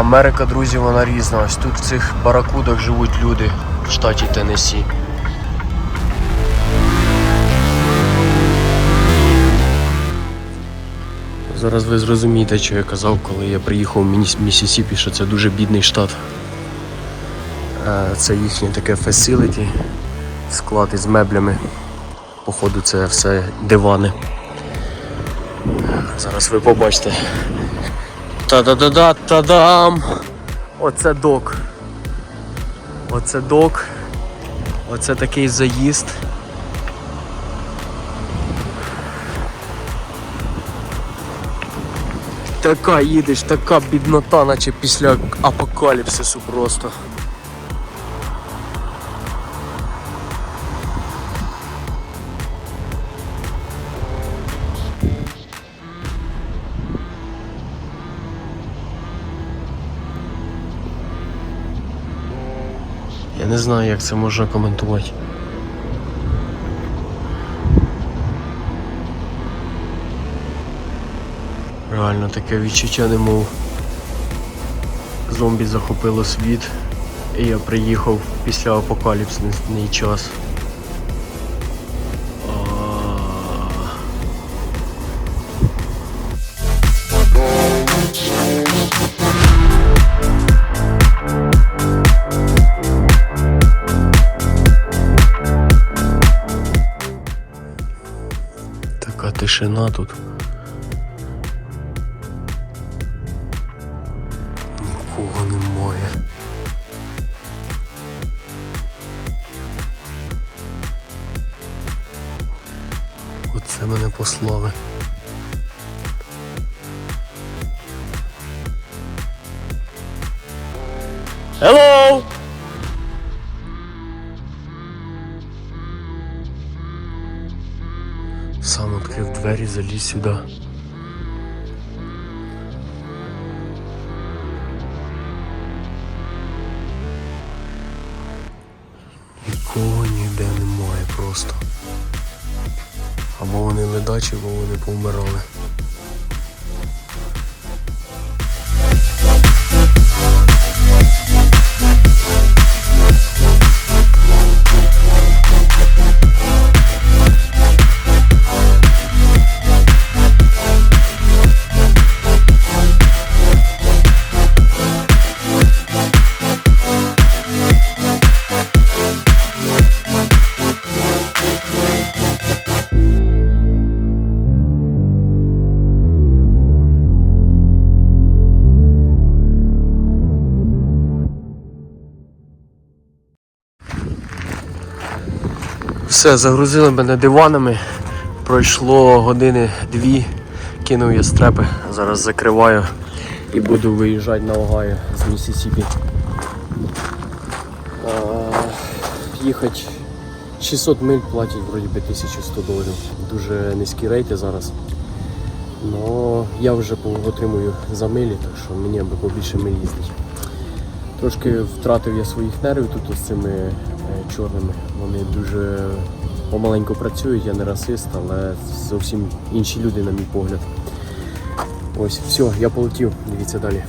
Америка, друзі, вона різна. Ось тут в цих баракудах живуть люди в штаті Теннессі. Зараз ви зрозумієте, що я казав, коли я приїхав в Міссісіпі, що це дуже бідний штат. Це їхнє таке фасиліті, склад із меблями. Походу, це все дивани. Зараз ви побачите. Та-да-да-да, та-дам! Оце док. Оце док. Оце такий заїзд. Така їдеш, така біднота, наче після апокаліпсису просто. Я не знаю, як це можна коментувати. Реально таке відчуття, немов зомбі захопило світ, і я приїхав після апокаліпсний час. Тишина тут. Нікого немає. Оце мене послали. Двері, сюди. Нікого ніде немає просто. Або вони ледачі, або вони повмирали. Все, загрузили мене диванами. Пройшло години дві, кинув я стрепи, зараз закриваю і буду виїжджати на Огайо з Місісіпі. Їхати 600 миль платять вроді би 1100 доларів. Дуже низькі рейти зараз. Но я вже отримую за милі, так що мені аби побільше миль їздить. Трошки втратив я своїх нервів тут з цими чорними. Вони дуже помаленьку працюють, я не расист, але зовсім інші люди, на мій погляд. Ось, все, я полетів, дивіться далі.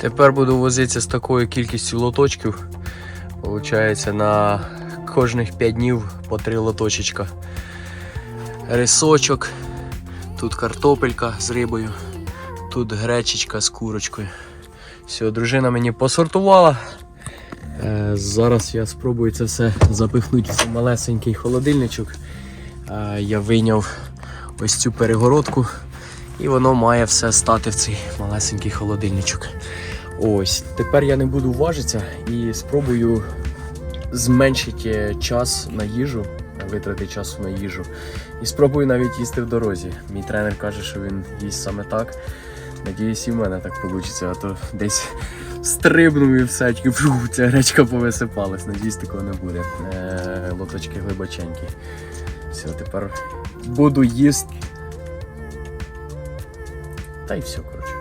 Тепер буду возитися з такою кількістю лоточків. Получається на кожних 5 днів по 3 лоточечка. Рисочок, тут картопелька з рибою, тут гречечка з курочкою. Все, дружина мені посортувала. Е, зараз я спробую це все запихнути в малесенький холодильничок. Е, я вийняв ось цю перегородку і воно має все стати в цей малесенький холодильничок. Ось, тепер я не буду важитися і спробую зменшити час на їжу, витрати часу на їжу. І спробую навіть їсти в дорозі. Мій тренер каже, що він їсть саме так. Надіюсь, і в мене так вийде, а то десь стрибнув і все, тільки фу, ця гречка повисипалась. Надіюсь, такого не буде. Е, лоточки глибоченькі. Все, тепер буду їсти. Та й все, коротше.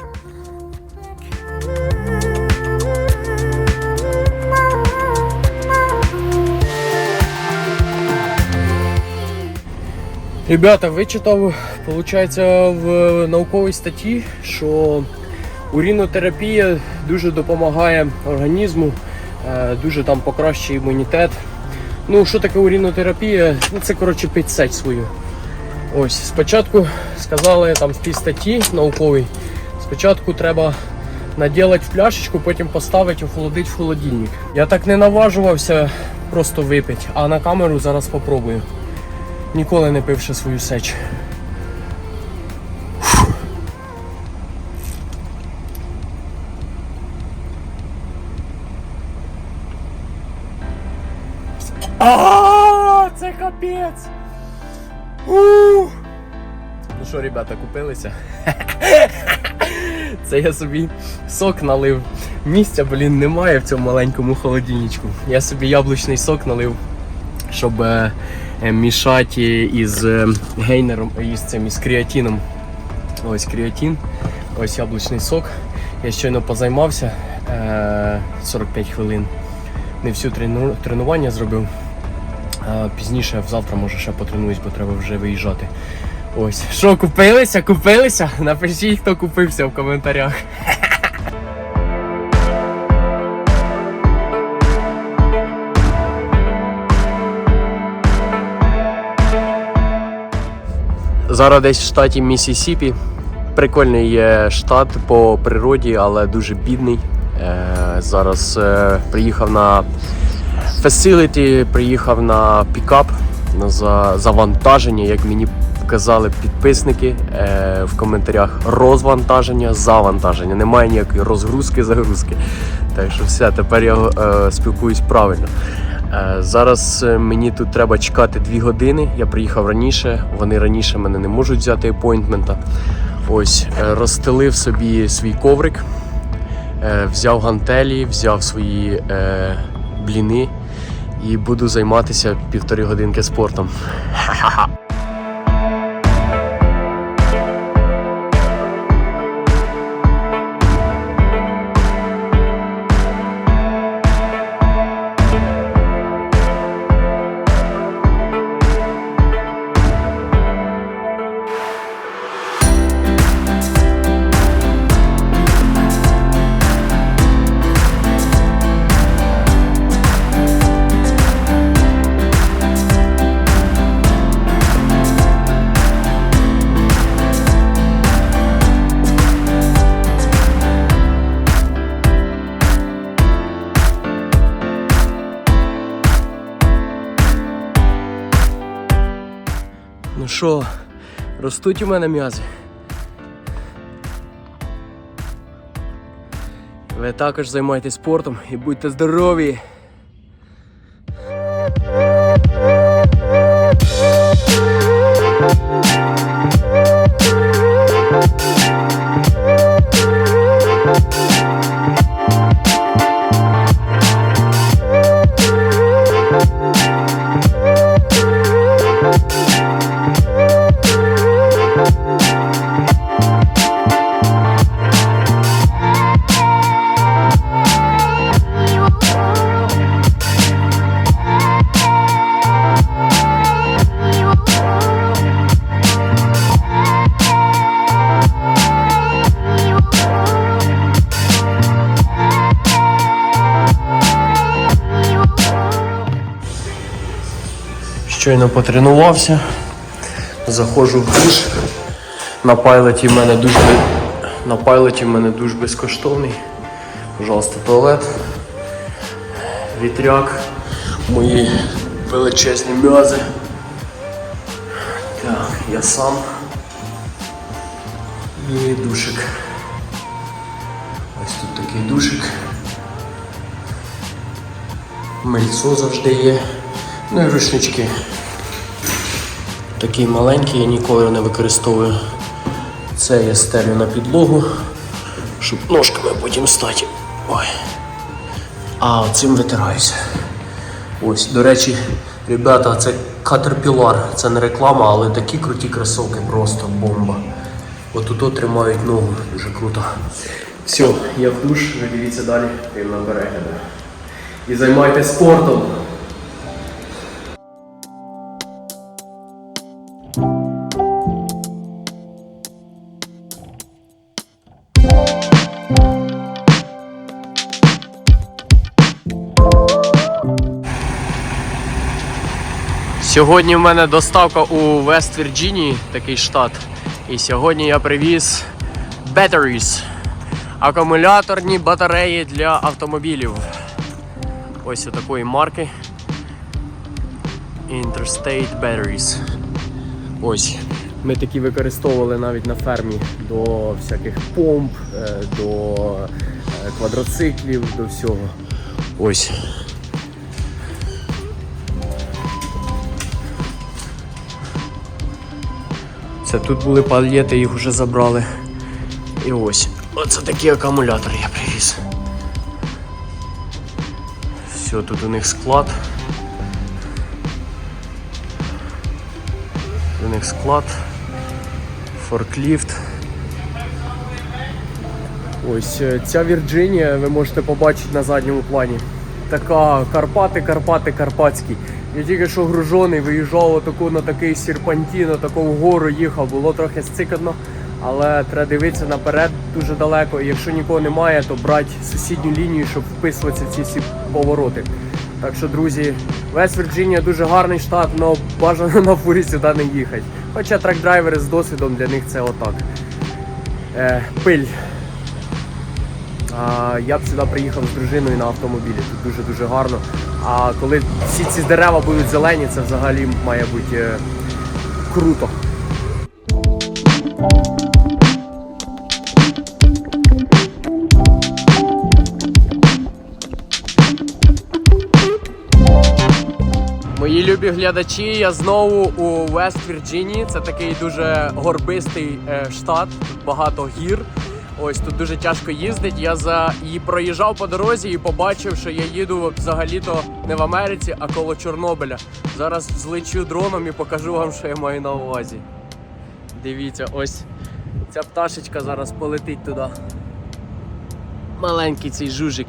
Ребята, вичитав, виходить, в науковій статті, що урінотерапія дуже допомагає організму, е, дуже там покращує імунітет. Ну, що таке урінотерапія? Ну, це коротше пить сечь свою. Ось, спочатку сказали там в тій статті науковій, спочатку треба наділати в пляшечку, потім поставити, охолодити в холодильник. Я так не наважувався просто випити, а на камеру зараз спробую. Ніколи не пив ще свою сеч. А, це капець! Ну що, ребята, купилися? Це я собі сок налив. Місця, блін, немає в цьому маленькому холодильничку. Я собі яблучний сок налив, щоб е, мішати із е, гейнером, із цим із креатином. Ось креатин, ось яблучний сок. Я щойно позаймався е, 45 хвилин. Не всю трену, тренування зробив. Пізніше завтра може ще потренуюсь, бо треба вже виїжджати. Ось. Що, купилися? Купилися? Напишіть, хто купився в коментарях. Зараз десь в штаті Міссісіпі. Прикольний є штат по природі, але дуже бідний. Е, зараз е, приїхав на Facility приїхав на пікап на за- завантаження, як мені казали підписники е, в коментарях. Розвантаження, завантаження. Немає ніякої розгрузки, загрузки. Так що все, тепер я спілкуюсь правильно. Е, зараз е, мені тут треба чекати 2 години. Я приїхав раніше. Вони раніше мене не можуть взяти апойнтмента. Ось е, розстелив собі свій коврик, взяв гантелі, взяв свої бліни і буду займатися півтори годинки спортом. Ну що, ростуть у мене м'язи. Ви також займайтесь спортом і будьте здорові! Щойно потренувався, заходжу в душ. На пайлоті в мене душ, на пайлоті в мене душ безкоштовний. Пожалуйста, туалет, вітряк, мої величезні м'язи. Так, я сам. І душик. Ось тут такий душик. Мильцо завжди є. Ну і рушнички. Такий маленький, я ніколи не використовую. Це я стелю на підлогу, щоб ножками потім стати. Ой. А цим витираюся. Ось, до речі, ребята, це Caterpillar, це не реклама, але такі круті кросовки, просто бомба. От тут тримають ногу, дуже круто. Все, я в душ, дивіться далі, приємного перегляду. І займайтесь спортом. Сьогодні в мене доставка у Вест Вірджинії, такий штат. І сьогодні я привіз batteries, акумуляторні батареї для автомобілів. Ось такої марки. Interstate Batteries. Ось. Ми такі використовували навіть на фермі до всяких помп, е, до е, квадроциклів, до всього. Ось. Це тут були палети, їх вже забрали. І ось. Оце такі акумулятори я привіз. Все, тут у них склад. У них склад, форкліфт. Ось е, ця Вірджинія ви можете побачити на задньому плані. Така Карпати, Карпати, Карпатські. Я тільки що гружений, виїжджав отаку на такий серпантін, на таку вгору їхав, було трохи стикано, але треба дивитися наперед дуже далеко. І якщо нікого немає, то брати сусідню лінію, щоб вписуватися ці всі повороти. Так що, друзі, Вест Вірджинія дуже гарний штат, але бажано на фурі сюди не їхати. Хоча трак-драйвери з досвідом для них це отак. Е, пиль. Я б сюди приїхав з дружиною на автомобілі. Тут дуже-дуже гарно. А коли всі ці дерева будуть зелені, це взагалі має бути е, круто. Мої любі глядачі, я знову у Вест Вірджинії. Це такий дуже горбистий е, штат, багато гір. Ось тут дуже тяжко їздить. Я за і проїжджав по дорозі і побачив, що я їду взагалі-то не в Америці, а коло Чорнобиля. Зараз злечу дроном і покажу вам, що я маю на увазі. Дивіться, ось ця пташечка зараз полетить туди. Маленький цей жужик.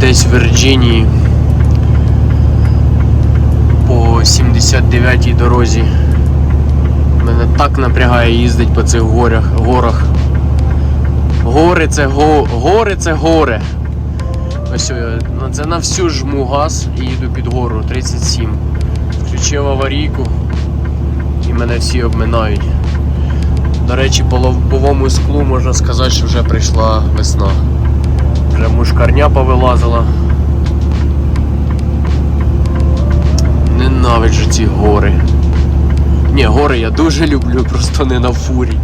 Десь в Вірджинії по 79-й дорозі. Мене так напрягає їздить по цих горях, горах. Гори це го, гори це горе. Ось е, ну, це на всю жму газ і їду під гору 37. Включив аварійку і мене всі обминають. До речі, по лобовому склу можна сказати, що вже прийшла весна. Вже мушкарня повилазила. Ненавиджу ці гори. Ні, гори я дуже люблю, просто не на фурі.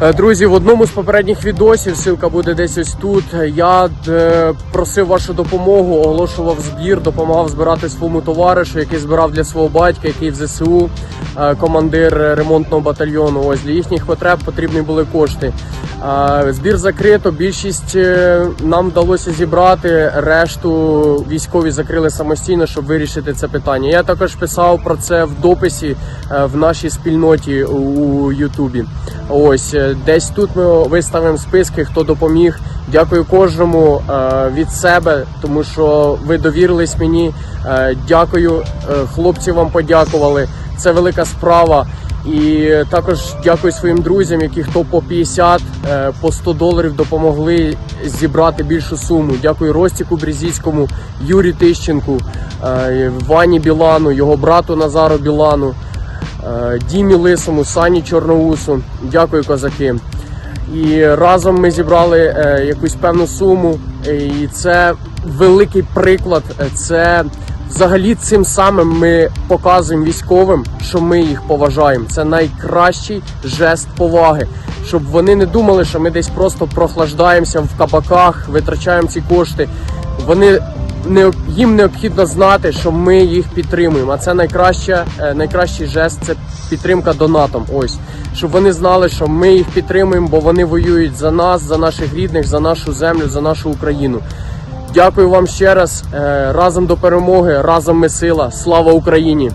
Друзі, в одному з попередніх відосів, ссылка буде десь ось тут. Я е, просив вашу допомогу, оголошував збір, допомагав збирати своєму товаришу, який збирав для свого батька, який в ЗСУ, е, командир ремонтного батальйону. Ось для їхніх потреб потрібні були кошти. Збір закрито. Більшість е, нам вдалося зібрати. Решту військові закрили самостійно, щоб вирішити це питання. Я також писав про це в дописі е, в нашій спільноті у Ютубі. Ось е, десь тут ми виставимо списки, хто допоміг. Дякую кожному від себе, тому що ви довірились мені. Дякую, хлопці вам подякували. Це велика справа. І також дякую своїм друзям, які хто по 50, е, по 100 доларів допомогли зібрати більшу суму. Дякую Ростіку Брізіцькому, Юрі Тищенку, е, Вані Білану, його брату Назару Білану. Е, Дімі Лисому, Сані Чорноусу. Дякую, козаки. І разом ми зібрали якусь певну суму. І це великий приклад. Це взагалі цим самим ми показуємо військовим, що ми їх поважаємо. Це найкращий жест поваги. Щоб вони не думали, що ми десь просто прохлаждаємося в кабаках, витрачаємо ці кошти. Вони не їм необхідно знати, що ми їх підтримуємо. А це найкраще, е, найкращий жест це підтримка донатом. Ось щоб вони знали, що ми їх підтримуємо, бо вони воюють за нас, за наших рідних, за нашу землю, за нашу Україну. Дякую вам ще раз. Е, Разом до перемоги, разом ми сила. Слава Україні!